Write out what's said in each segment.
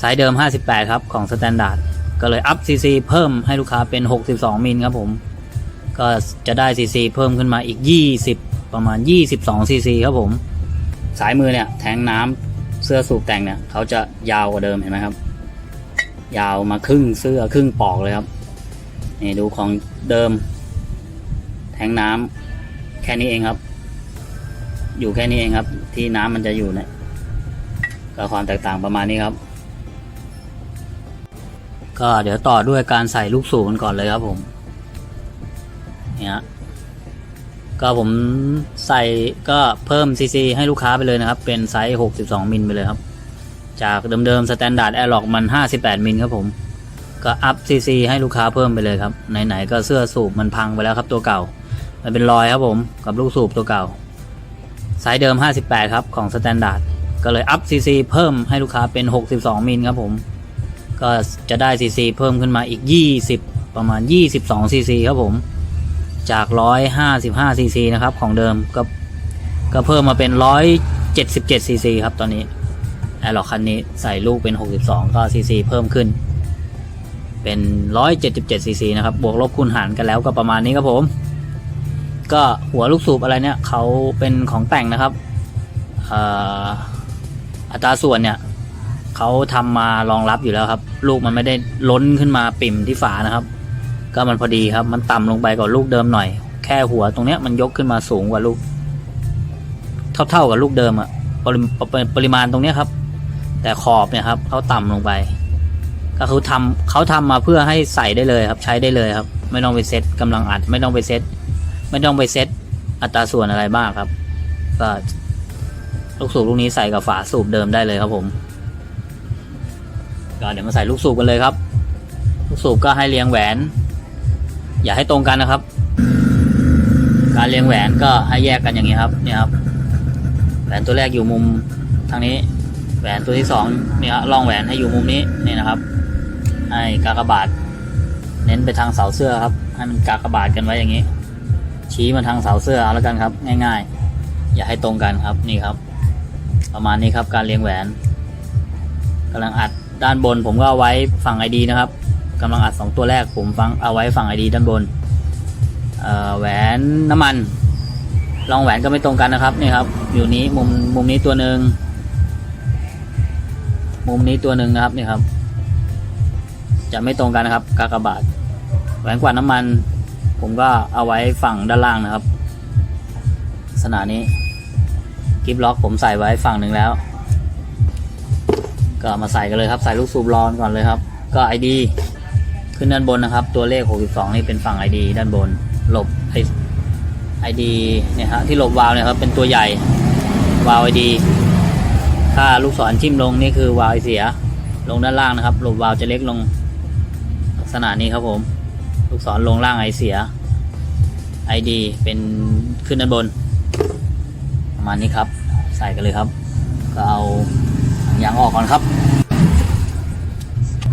สายเดิม 58 ครับ ของสแตนดาร์ดก็เลยอัพซีซีเพิ่มให้ลูกค้าเป็น 62 มิลครับผม ก็จะได้ซีซีเพิ่มขึ้นมาอีก 20 ประมาณ 22ซีซีครับผม สายมือเนี่ยแทงน้ำเสื้อสูบแต่งเนี่ยเขาจะยาวกว่าเดิมเห็นไหมครับ ยาวมาครึ่งเสื้อครึ่งปอกเลยครับนี่ดูของเดิม แทงน้ำแค่นี้เองครับ อยู่แค่นี้เองครับ ที่น้ำมันจะอยู่เนี่ยก็ความแตกต่างประมาณนี้ครับ ก็เดี๋ยวต่อด้วยการใส่ลูกสูบกันก่อนเลยครับผมเนี่ยก็ผมใส่ก็เพิ่มซีซีให้ลูกค้าไปเลยนะครับ เป็นไซส์ 62 มิลไปเลยครับ จากเดิมๆสแตนดาร์ดแอร์ล็อกมัน 58 มิลครับผม ก็อัพซีซีให้ลูกค้าเพิ่มไปเลยครับ ไหนๆก็เสื้อสูบมันพังไปแล้วครับตัวเก่า มันเป็นรอยครับผมกับลูกสูบตัวเก่า ไซส์เดิม 58 ครับของสแตนดาร์ดก็เลยอัพซีซีเพิ่มให้ลูกค้าเป็น 62 มิลครับผม ก็จะได้ซีซีเพิ่มขึ้นมาอีก 20 ประมาณ 22ซีซีครับผม จาก 155ซีซีนะครับของเดิมก็ก็เพิ่มมาเป็น 177ซีซีครับตอนนี้แอร์ล็อกคันนี้ใส่ลูกเป็น 62 ก็ซีซีเพิ่มขึ้น เป็น 177ซีซีนะครับ บวกลบคูณหารกันแล้วก็ประมาณนี้ครับผม ก็หัวลูกสูบอะไรเนี่ยเขาเป็นของแต่งนะครับออัตราส่วนเนี่ย เขาทำมารองรับอยู่แล้วครับ ลูกมันไม่ได้ล้นขึ้นมาปิ่มที่ฝานะครับ ก็มันพอดีครับ มันต่ำลงไปกว่าลูกเดิมหน่อย แค่หัวตรงเนี้ยมันยกขึ้นมาสูงกว่าลูก เท่าๆกับลูกเดิมอะปริปริปริมาณตรงเนี้ยครับ แต่ขอบเนี่ยครับเขาต่ำลงไป ก็คือทำเขาทำมาเพื่อให้ใส่ได้เลยครับ ใช้ได้เลยครับ ไม่ต้องไปเซตกำลังอัด ไม่ต้องไปเซตไม่ต้องไปเซตอัตราส่วนอะไรบ้างครับ ก็ลูกสูบลูกนี้ใส่กับฝาสูบเดิมได้เลยครับผม ก็เดี๋ยวมาใส่ลูกสูบกันเลยครับ ลูกสูบก็ให้เรียงแหวน อย่าให้ตรงกันนะครับ การเรียงแหวนก็ให้แยกกันอย่างนี้ครับเนี่ยครับ แหวนตัวแรกอยู่มุมทางนี้ แหวนตัวที่สองนี่ครับร่องแหวนให้อยู่มุมนี้นี่นะครับ ให้กากบาท เน้นไปทางเสาเสื้อครับ ให้มันกากบาทกันไว้อย่างนี้ ชี้มาทางเสาเสื้อเอาแล้วกันครับ ง่าย ๆ อย่าให้ตรงกันครับนี่ครับ ประมาณนี้ครับการเรียงแหวนกำลังอัด ด้านบนผมก็เอาไว้ฝั่งไอดีนะครับกำลังอัดสองตัวแรกผมฟังเอาไว้ฝั่งไอดีด้านบนแหวนน้ำมันรองแหวนก็ไม่ตรงกันนะครับนี่ครับ อยู่นี้มุมมุมนี้ตัวหนึ่งมุมนี้ตัวหนึ่งนะครับนี่ครับ จะไม่ตรงกันนะครับ กากบาทแหวนกวาดน้ำมัน ผมก็เอาไว้ฝั่งด้านล่างนะครับลักษณะนี้กิฟล็อกผมใส่ไว้ฝั่งหนึ่งแล้ว ก็มาใส่กันเลยครับ ใส่ลูกสูบร้อนก่อนเลยครับ ก็ ID ขึ้นด้านบนนะครับ ตัวเลข 62 นี่เป็นฝั่ง ID ด้านบน หลบไอ ID เนี่ยฮะที่หลบวาล์วเนี่ยครับเป็นตัวใหญ่วาล์ว ID ถ้าลูกศรทิ่มลงนี่คือวาล์วเสีย ลงด้านล่างนะครับ หลบวาล์วจะเล็กลงลักษณะนี้ครับผม ลูกศรลงล่างไอเสีย ID เป็นขึ้นด้านบนประมาณนี้ครับ ใส่กันเลยครับ ก็เอา ยางออกก่อนครับ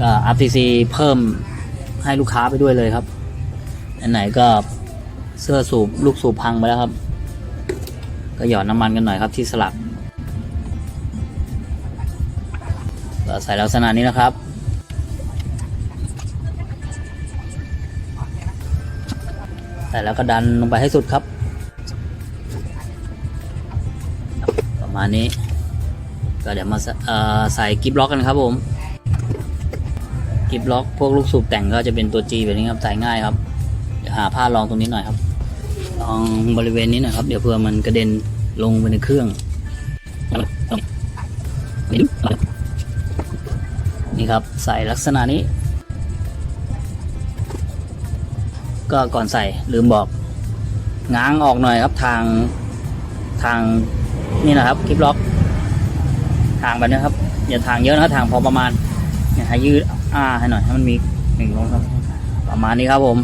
ก็ RTC เพิ่มให้ลูกค้าไปด้วยเลยครับ อันไหนก็เสื้อสูบลูกสูบพังไปแล้วครับ ก็หยอดน้ำมันกันหน่อยครับที่สลักก็ใส่ลักษณะนี้นะครับ ใส่แล้วก็ดันลงไปให้สุดครับ ประมาณนี้ ก็เดี๋ยวมาใส่กิฟล็อกกันครับผมกิฟล็อกพวกลูกสูบแต่งก็จะเป็นตัว G แบบนี้ครับใส่ง่ายครับเดี๋ยวหาผ้ารองตรงนี้หน่อยครับลองบริเวณนี้หนะครับเดี๋ยวเพื่อมันกระเด็นลงไปในเครื่องนี่ครับใส่ลักษณะนี้ ก็ก่อนใส่ลืมบอกง้างออกหน่อยครับทางทางนี่นะครับคลิปล็อก ทางแบบนี้ครับอย่าทางเยอะนะทางพอประมาณเนี่ยให้ยืดอ้าให้หน่อยให้มันมีหนึ่งลงครับ ประมาณนี้ครับผม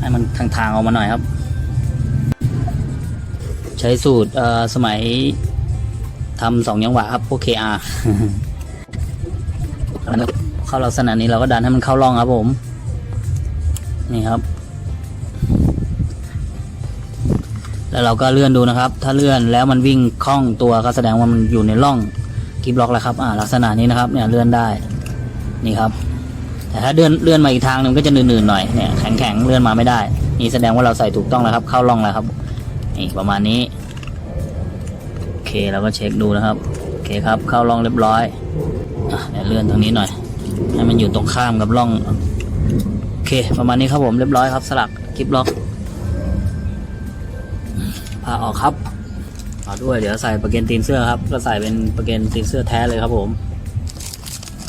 ให้มันทางทางๆออกมาหน่อยครับ ใช้สูตรเอ่อสมัยทำสองยังหวะครับพวก KR เข้าลักษณะนี้เราก็ดันให้มันเข้าร่องครับผม นี่ครับ แล้วเราก็เลื่อนดูนะครับ ถ้าเลื่อนแล้วมันวิ่งคล่องตัวก็แสดงว่ามันอยู่ในร่อง กิฟล็อกแล้วครับอ่าลักษณะนี้นะครับเนี่ยเลื่อนได้นี่ครับ แต่ถ้าเลื่อนเลื่อนมาอีกทางหนึ่งก็จะหนืดๆหน่อยเนี่ยแข็งแข็งๆเลื่อนมาไม่ได้ นี่แสดงว่าเราใส่ถูกต้องแล้วครับ เข้าร่องแล้วครับนี่ประมาณนี้โอเคเราก็เช็คดูนะครับโอเคครับเข้าร่องเรียบร้อยอะเดี๋ยวเลื่อนทางนี้หน่อยให้มันอยู่ตรงข้ามกับร่องโอเค ประมาณนี้ครับผมเรียบร้อยครับสลักคลิปล็อกพาออกครับ ต่อด้วยเดี๋ยวใส่ประเกนตีนเสื้อครับ ก็ใส่เป็นประเกนตีนเสื้อแท้เลยครับผม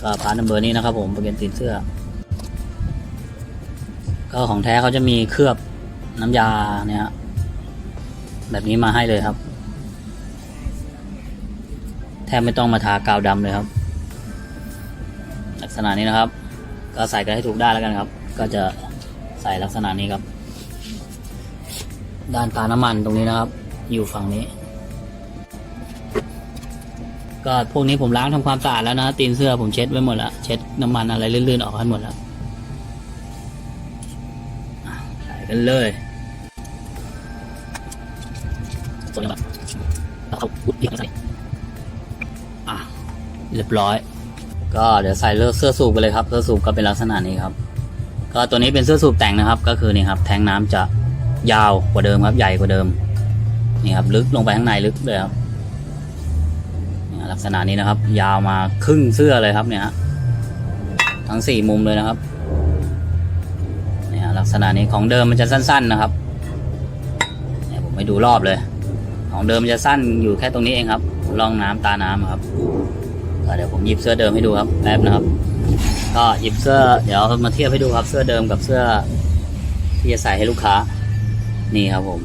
ก็พาร์ทนัมเบอร์นี้นะครับ ผมประเกนตีนเสื้อ ก็ของแท้เขาจะมีเคลือบน้ำยาเนี่ยแบบนี้มาให้เลยครับ แทบไม่ต้องมาทากาวดำเลยครับ ลักษณะนี้นะครับ ก็ใส่กันให้ถูกด้านแล้วกันครับ ก็จะใส่ลักษณะนี้ครับ ด้านตาน้ำมันตรงนี้นะครับ อยู่ฝั่งนี้ ก็พวกนี้ผมล้างทำความสะอาดแล้วนะตีนเสื้อผมเช็ดไว้หมดแล้วเช็ดน้ำมันอะไรลื่นๆออกให้หมดแล้วใส่กันเลยตัวนแบบแล้วเขาอุดอีกใส่อะเรียบร้อย ก็เดี๋ยวใส่เลือกเสื้อสูบไปเลยครับเสื้อสูบก็เป็นลักษณะนี้ครับ ก็ตัวนี้เป็นเสื้อสูบแต่งนะครับ ก็คือนี่ครับ แทงน้ำจะยาวกว่าเดิมครับ ใหญ่กว่าเดิมนี่ครับ ลึกลงไปข้างในลึกเลยครับ ษณะนี้นะครับ ยาวมาครึ่งเสื้อเลยครับเนี่ยฮะทั้งสี่มุมเลยนะครับเนี่ยลักษณะนี้ของเดิมมันจะสั้น ๆนะครับเนี่ยผมไปดูรอบเลย ของเดิมมันจะสั้นอยู่แค่ตรงนี้เองครับร่องน้ำตาน้ำครับเดี๋ยวผมหยิบเสื้อเดิมให้ดูครับแป๊บนะครับ ก็หยิบเสื้อเดี๋ยวมาเทียบให้ดูครับ เสื้อเดิมกับเสื้อที่จะใส่ให้ลูกค้า นี่ครับผม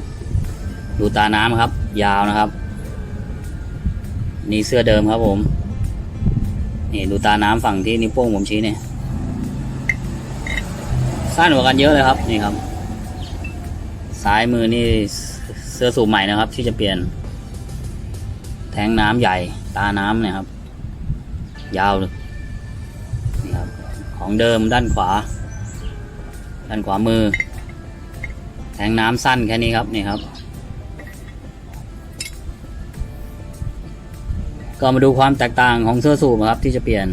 ดูตาน้ำครับ ยาวนะครับ นี่เสื้อเดิมครับผม นี่ดูตาน้ำฝั่งที่นิ้วโป้งผมชี้เนี่ยสั้นกว่ากันเยอะเลยครับนี่ครับซ้ายมือนี่เสื้อสูบใหม่นะครับ ที่จะเปลี่ยน แทงน้ำใหญ่ ตาน้ำเนี่ยครับ ยาวเลยนี่ครับ ของเดิมด้านขวา ด้านขวามือ แทงน้ำสั้นแค่นี้ครับนี่ครับ ก็มาดูความแตกต่างของเสื้อสูบครับที่จะเปลี่ยน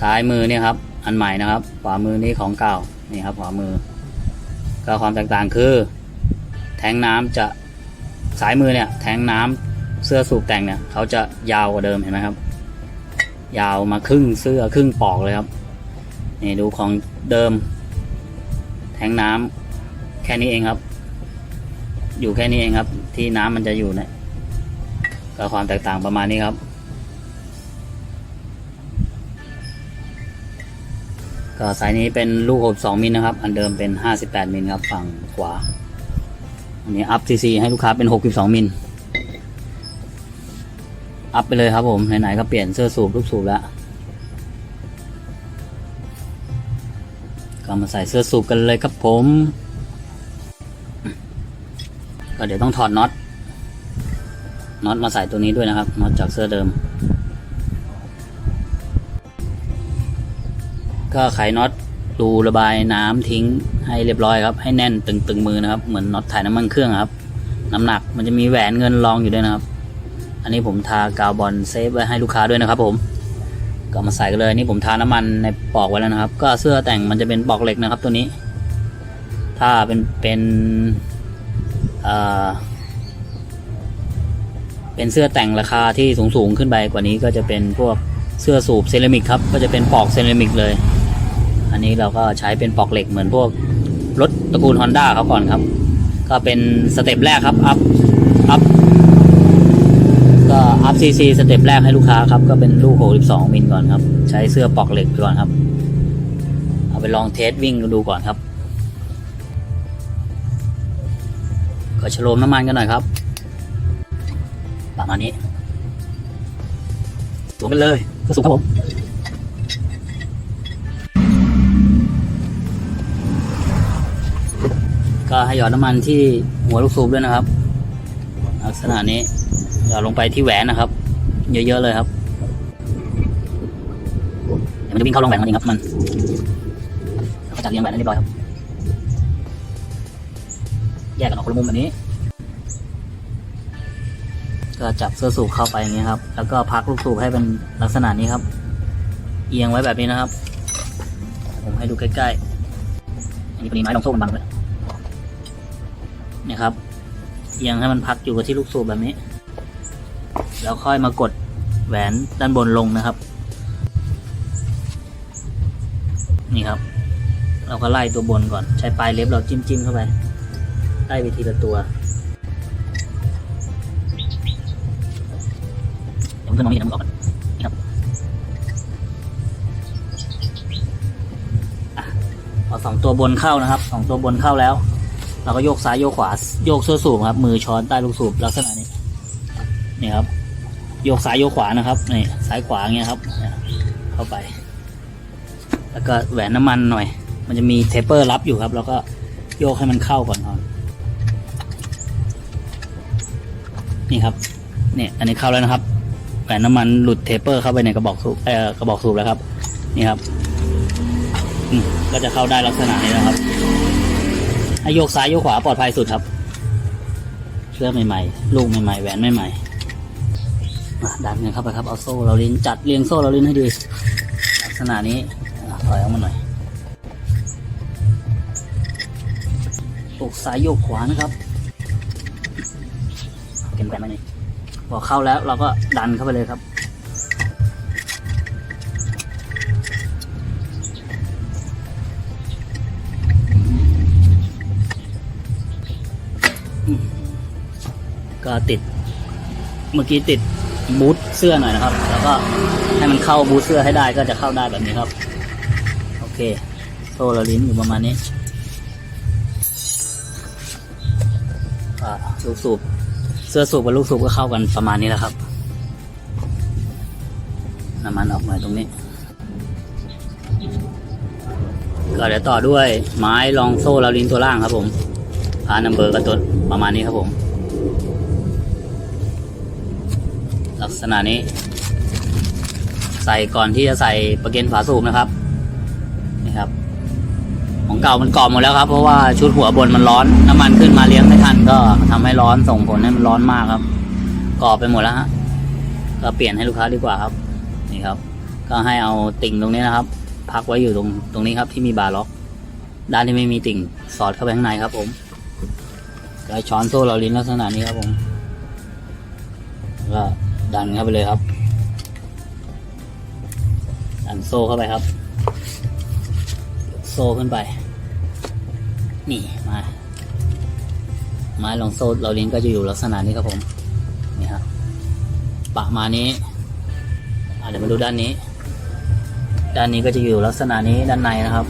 ซ้ายมือเนี่ยครับ อันใหม่นะครับ ขวามือนี่ของเก่านี่ครับขวามือ ก็ความแตกต่างคือ แทงน้ำจะซ้ายมือเนี่ย แทงน้ำเสื้อสูบแต่งเนี่ยเขาจะยาวกว่าเดิมเห็นไหมครับ ยาวมาครึ่งเสื้อครึ่งปอกเลยครับนี่ดูของเดิม แทงน้ำแค่นี้เองครับ อยู่แค่นี้เองครับ ที่น้ำมันจะอยู่เนี่ยก็ความแตกต่างประมาณนี้ครับ ก็สายนี้เป็นลูก62มิลนะครับ อันเดิมเป็น58มิลครับฝั่งขวา อันนี้อัพซีซีให้ลูกค้าเป็น62มิล อัพไปเลยครับผม ไหนๆก็เปลี่ยนเสื้อสูบลูกสูบแล้ว ก็มาใส่เสื้อสูบกันเลยครับผม ก็เดี๋ยวต้องถอดน็อต น็อตมาใส่ตัวนี้ด้วยนะครับ น็อตจากเสื้อเดิม ก็ไขน็อตรูระบายน้ำทิ้งให้เรียบร้อยครับ ให้แน่นตึงๆมือนะครับ เหมือนน็อตถ่ายน้ำมันเครื่องครับ น้ำหนักมันจะมีแหวนเงินรองอยู่ด้วยนะครับ อันนี้ผมทากาวบอลเซฟไว้ให้ลูกค้าด้วยนะครับ ผม ก็มาใส่กันเลยนี่ผมทาน้ำมันในปอกไว้แล้วนะครับ ก็เสื้อแต่งมันจะเป็นปอกเหล็กนะครับ ตัวนี้ ถ้าเป็นเป็นเอ่อเป็นเสื้อแต่งราคาที่สูงสูงขึ้นไปกว่านี้ก็จะเป็นพวกเสื้อสูบเซรามิกครับ ก็จะเป็นปอกเซรามิกเลย อันนี้เราก็ใช้เป็นปอกเหล็กเหมือนพวกรถตระกูล Honda เขาก่อนครับ ก็เป็นสเต็ปแรกครับ อัพ อัพ ก็อัพซีซีสเต็ปแรกให้ลูกค้าครับ ก็เป็นลูก 62 มิลก่อนครับ ใช้เสื้อปอกเหล็กก่อนครับ เอาไปลองเทสวิ่งดูก่อนครับ ก็ชโลมน้ำมันกันหน่อยครับประมาณนี้สวมกันเลยก็สูงครับผม ก็ให้หยอดน้ำมันที่หัวลูกสูบด้วยนะครับ ลักษณะนี้หยอดลงไปที่แหวนนะครับ เยอะๆเลยครับเดี๋ยวมันจะวิ่งเข้าลงแหวนนั่นเองครับมันแล้วก็จัดเรียงแหวนให้เรียบร้อยครับ แยกกันออกคนละมุมแบบนี้ ก็จับเสื้อสูบเข้าไปอย่างเงี้ยครับ แล้วก็พักลูกสูบให้เป็นลักษณะนี้ครับ เอียงไว้แบบนี้นะครับ ผมให้ดูใกล้ๆอันนี้พอดีไม้ลองโซ่มันบังเลย นี่ยครับเอียงให้มันพักอยู่กับที่ลูกสูบแบบนี้ แล้วค่อยมากดแหวนด้านบนลงนะครับ นี่ครับ เราก็ไล่ตัวบนก่อนใช้ปลายเล็บเราจิ้มจิ้มๆเข้าไปไล่ไปทีละตัวเดี๋ยวมันขึ้นมองไม่เห็นนะมันออกก่อนนี่ครับอพอสองตัวบนเข้านะครับสองตัวบนเข้าแล้ว เราก็โยกซ้ายโยกขวาโยกเสื้อสูบครับ มือช้อนใต้ลูกสูบลักษณะนี้นี่ครับ โยกซ้ายโยกขวานะครับนี่ซ้ายขวาเงี้ยครับเข้าไป แล้วก็แหวนน้ำมันหน่อย มันจะมีเทปเปอร์รับอยู่ครับ แล้วก็โยกให้มันเข้าก่อนครับนี่ครับเนี่ยอันนี้เข้าแล้วนะครับแหวนน้ำมันหลุดเทปเปอร์เข้าไปในกระบอกสูบเอ่อกระบอกสูบแล้วครับ นี่ครับก็จะเข้าได้ลักษณะนี้นะครับ ให้โยกซ้ายโยกขวาปลอดภัยสุดครับเสื้อใหม่ๆ ลูกใหม่ๆ แหวนใหม่ๆอ่ดันเงินเข้าไปครับ เอาโซ่เราลิ้นจัดเรียงโซ่เราลิ้นให้ดีลักษณะนี้ถอยออกมาหน่อยโยกซ้ายโยกขวานะครับเก็บแปนมาหน่อยพอเข้าแล้วเราก็ดันเข้าไปเลยครับ ก็ติด เมื่อกี้ติดบูทเสื้อหน่อยนะครับ แล้วก็ให้มันเข้าบูทเสื้อให้ได้ก็จะเข้าได้แบบนี้ครับ โอเค โซ่เราลิ้นอยู่ประมาณนี้ลูกสูบเสื้อสูบกับลูกสูบก็เข้ากันประมาณนี้แหละครับน้ำมันออกมาตรงนี้ก็เดี๋ยวต่อด้วยไม้รองโซ่เราลิ้นตัวล่างครับผมพานัมเบอร์กระตุนประมาณนี้ครับผม ษณะนี้ ใส่ก่อนที่จะใส่ประเก็นฝาสูบนะครับนี่ครับ ของเก่ามันกรอบหมดแล้วครับ เพราะว่าชุดหัวบนมันร้อนน้ำมันขึ้นมาเลี้ยงไม่ทันก็ทำให้ร้อนส่งผลให้มันร้อนมากครับกรอบไปหมดแล้วฮะก็เปลี่ยนให้ลูกค้าดีกว่าครับ นี่ครับ ก็ให้เอาติ่งตรงนี้นะครับ พักไว้อยู่ตรงตรงนี้ครับที่มีบาร์ล็อก ด้านที่ไม่มีติ่งสอดเข้าไปข้างในครับ ผมก็ช้อนโซ่เราลิ้นลักษณะนี้ครับผม ก็ ดันเข้าไปเลยครับ ดันโซ่เข้าไปครับ โซ่ขึ้นไป นี่มาไม้ลองโซ่เราลิ้นก็จะอยู่ลักษณะนี้ครับผม นี่ครับปะมานี้เดี๋ยวมาดูด้านนี้ ด้านนี้ก็จะอยู่ลักษณะนี้ด้านในนะครับ